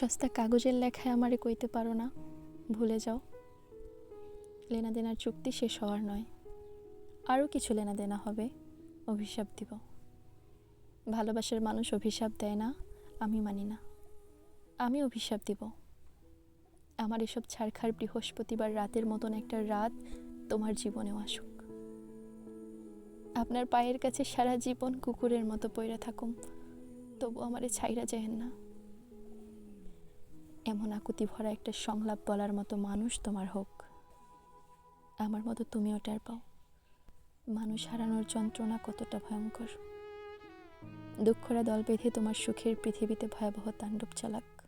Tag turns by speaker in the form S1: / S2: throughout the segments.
S1: সস্তা কাগজের লেখায় আমারে কইতে পারো না। ভুলে যাও। লেনাদেনার চুক্তি শেষ হওয়ার নয়। আরও কিছু লেনাদেনা হবে, অভিশাপ দিব। ভালোবাসার মানুষ অভিশাপ দেয় না, আমি মানি না। আমি অভিশাপ দিব। আমার এসব ছাড়খার বৃহস্পতিবার রাতের মতন একটা রাত তোমার জীবনেও আসুক। আপনার পায়ের কাছে সারা জীবন কুকুরের মতো পইরা থাকুম। তবু আমারে ছাইরা যেহেন না। এমন আকুতি ভরা একটা সংলাপ বলার মতো মানুষ তোমার হোক। আমার মতো তুমিও টের পাও। মানুষ হারানোর যন্ত্রণা কতটা ভয়ঙ্কর। দুঃখরা দল বেঁধে তোমার সুখের পৃথিবীতে ভয়াবহ তাণ্ডব চালাক।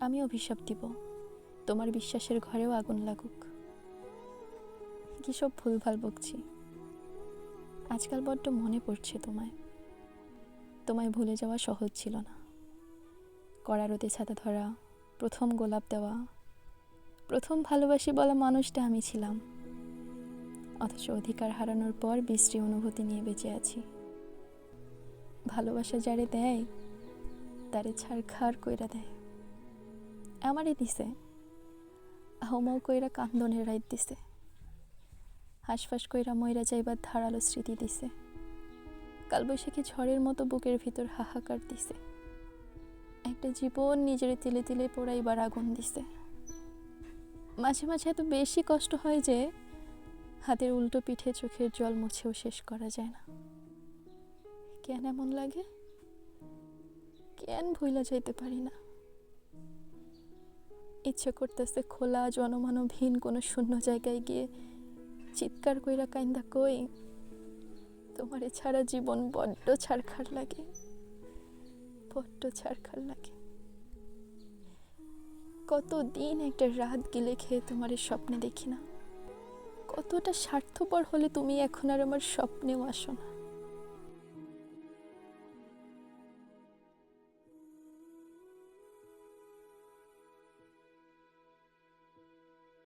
S1: আমি অভিশাপ দিব। তোমার বিশ্বাসের ঘরেও আগুন লাগুক। কি সব ভুলভাল বকছি। আজকাল বড্ড মনে পড়ছে তোমায়। তোমায় ভুলে যাওয়া সহজ ছিল না। কড়া রোদে ছাতা ধরা, প্রথম গোলাপ দেওয়া, প্রথম ভালোবাসি বলা মানুষটা আমি ছিলাম। অথচ অধিকার হারানোর পর বিশ্রী অনুভূতি নিয়ে বেঁচে আছি। ভালোবাসা যারে দেয়, তারে ছাড়খাড় কইরা দেয়। আমারই দিছে। আহমাও কইরা কান্দনের রাইত দিছে। হাঁসফাঁস কইরা ময়রা যাইবার ধারালো স্মৃতি দিছে। কালবৈশাখী ঝড়ের মতো বুকের ভিতর হাহাকার দিছে। একটা জীবন নিজের তিলে তিলে পোড়াইবার আগুন দিছে। মাঝে মাঝে এত বেশি কষ্ট হয় যে হাতের উল্টো পিঠে চোখের জল মুছেও শেষ করা যায় না। কেন এমন লাগে? কেন ভুলা যাইতে পারি না? ইচ্ছে করতেছে খোলা, জনমানবহীন কোনো শূন্য জায়গায় গিয়ে চিৎকার কইরা কাইন্দা কই, তোমারে ছাড়া জীবন বড্ড ছাড়খার লাগে। বড্ড ছাড়খাল লাগে কতদিন একটা রাত গেলে খেয়ে তোমার স্বপ্নে দেখি না। কতটা স্বার্থপর হলে তুমি এখন আর আমার স্বপ্নেও আসো না।